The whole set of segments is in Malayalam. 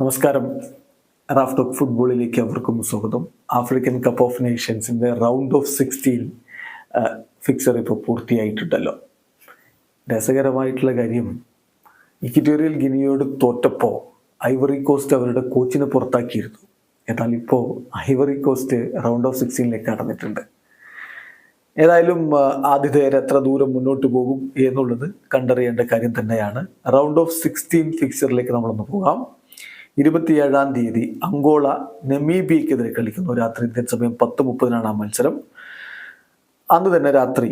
നമസ്കാരം. റാഫ് ടോക്ക് ഫുട്ബോളിലേക്ക് അവർക്കും സ്വാഗതം. ആഫ്രിക്കൻ കപ്പ് ഓഫ് നേഷൻസിന്റെ റൗണ്ട് ഓഫ് സിക്സ്റ്റീൻ ഫിക്സർ ഇപ്പോൾ പൂർത്തിയായിട്ടുണ്ടല്ലോ. രസകരമായിട്ടുള്ള കാര്യം ഇക്വിറ്റോറിയൽ ഗിനിയോട് തോറ്റപ്പോൾ ഐവറി കോസ്റ്റ് അവരുടെ കോച്ചിനെ പുറത്താക്കിയിരുന്നു. എന്നാൽ ഇപ്പോൾ ഐവറി കോസ്റ്റ് റൗണ്ട് ഓഫ് സിക്സ്റ്റീനിലേക്ക് കടന്നിട്ടുണ്ട്. ഏതായാലും ആതിഥേയർ എത്ര ദൂരം മുന്നോട്ട് പോകും എന്നുള്ളത് കണ്ടറിയേണ്ട കാര്യം തന്നെയാണ്. റൗണ്ട് ഓഫ് സിക്സ്റ്റീൻ ഫിക്സറിലേക്ക് നമ്മളൊന്ന് പോകാം. ഇരുപത്തിയേഴാം തീയതി അങ്കോള നെമീബിയക്കെതിരെ കളിക്കുന്നു. രാത്രി ഇന്ത്യൻ സമയം പത്ത് മുപ്പതിനാണ് ആ മത്സരം. അന്ന് തന്നെ രാത്രി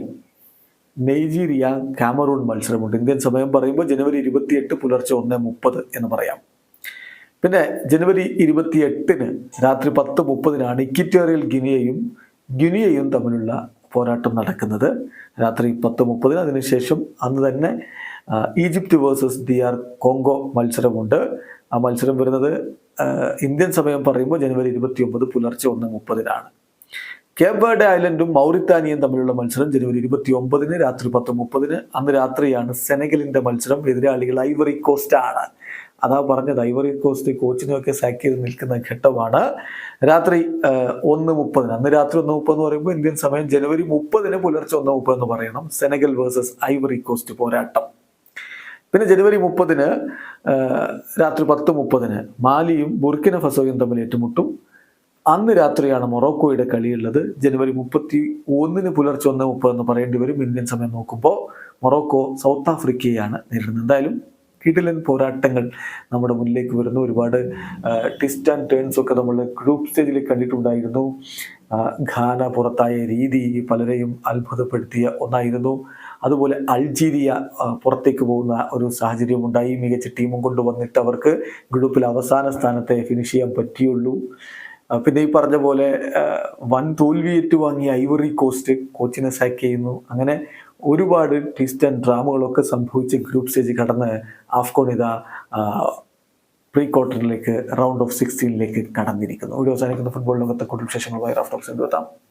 നൈജീരിയ കാമറൂൺ മത്സരമുണ്ട്. ഇന്ത്യൻ സമയം പറയുമ്പോൾ ജനുവരി ഇരുപത്തിയെട്ട് പുലർച്ചെ ഒന്ന് മുപ്പത് എന്ന് പറയാം. പിന്നെ ജനുവരി ഇരുപത്തിയെട്ടിന് രാത്രി പത്ത് മുപ്പതിനാണ് ഇക്വിറ്റോറിയൽ ഗിനിയയും ഗിനിയയും തമ്മിലുള്ള പോരാട്ടം നടക്കുന്നത്. രാത്രി പത്ത് മുപ്പതിന് അതിനുശേഷം അന്ന് തന്നെ Egypt versus D R Congo മത്സരമുണ്ട്. ആ മത്സരം വരുന്നത് ഇന്ത്യൻ സമയം പറയുമ്പോൾ ജനുവരി ഇരുപത്തി ഒമ്പത് പുലർച്ചെ ഒന്ന് മുപ്പതിനാണ്. കേബേർഡ് ഐലൻഡും മൗറിത്താനിയും തമ്മിലുള്ള മത്സരം ജനുവരി ഇരുപത്തി ഒമ്പതിന് രാത്രി പത്ത് മുപ്പതിന്. അന്ന് രാത്രിയാണ് സെനഗലിന്റെ മത്സരം. എതിരാളികൾ ഐവറി കോസ്റ്റ് ആണ് അതാ പറഞ്ഞത് ഐവറി കോസ്റ്റ് കോച്ചിനെയൊക്കെ സാക്ക് ചെയ്ത് നിൽക്കുന്ന ഘട്ടമാണ്. രാത്രി ഒന്ന് മുപ്പതിന്. അന്ന് രാത്രി ഒന്ന് മുപ്പത് എന്ന് പറയുമ്പോൾ ഇന്ത്യൻ സമയം ജനുവരി മുപ്പതിന് പുലർച്ചെ ഒന്ന് മുപ്പത് എന്ന് പറയണം. സെനഗൽ വേഴ്സസ് ഐവറി കോസ്റ്റ് പോരാട്ടം. പിന്നെ ജനുവരി മുപ്പതിന് രാത്രി പത്ത് മുപ്പതിന് മാലിയും ബുർക്കിന ഫസോയും തമ്മിൽ ഏറ്റുമുട്ടും. അന്ന് രാത്രിയാണ് മൊറോക്കോയുടെ കളിയുള്ളത്. ജനുവരി മുപ്പത്തി ഒന്നിന് പുലർച്ചെ ഒന്ന് മുപ്പത് എന്ന് പറയേണ്ടി വരും. ഇന്ത്യൻ സമയം നോക്കുമ്പോൾ മൊറോക്കോ സൗത്ത് ആഫ്രിക്കയെയാണ് നേരിടുന്നത്. എന്തായാലും കിടിലൻ പോരാട്ടങ്ങൾ നമ്മുടെ മുന്നിലേക്ക് വരുന്നു. ഒരുപാട് ട്വിസ്റ്റ് ആൻഡ് ടേൺസ് ഒക്കെ നമ്മൾ ഗ്രൂപ്പ് സ്റ്റേജിൽ കണ്ടിട്ടുണ്ടായിരുന്നു. ഘാന പുറത്തായ രീതി പലരെയും അത്ഭുതപ്പെടുത്തിയ ഒന്നായിരുന്നു. അതുപോലെ അൾജീരിയ പുറത്തേക്ക് പോകുന്ന ഒരു സാഹചര്യം ഉണ്ടായി മികച്ച ടീമും കൊണ്ടുവന്നിട്ട് അവർക്ക് ഗ്രൂപ്പിൽ അവസാന സ്ഥാനത്തെ ഫിനിഷ് ചെയ്യാൻ പറ്റിയുള്ളൂ. പിന്നെ ഈ പറഞ്ഞ പോലെ വൻ തോൽവി ഏറ്റുവാങ്ങി ഐവറി കോസ്റ്റ് കോച്ചിനെ സാക്ക് ചെയ്യുന്നു. അങ്ങനെ ഒരുപാട് ട്വിസ്റ്റ് ആൻഡ് ഡ്രാമകളൊക്കെ സംഭവിച്ച് ഗ്രൂപ്പ് സ്റ്റേജ് കടന്ന് ആഫ്കോൺ ഇതാ പ്രീ ക്വാർട്ടറിലേക്ക് റൗണ്ട് ഓഫ് സിക്സ്റ്റീനിലേക്ക് കടന്നിരിക്കുന്നു. ഒരു അവസാനിക്കുന്ന. ഫുട്ബോൾ ലോകത്തെ കൂടുതൽ വിശേഷങ്ങളുമായി റാഫ്റ്റോക്സ് എത്താം.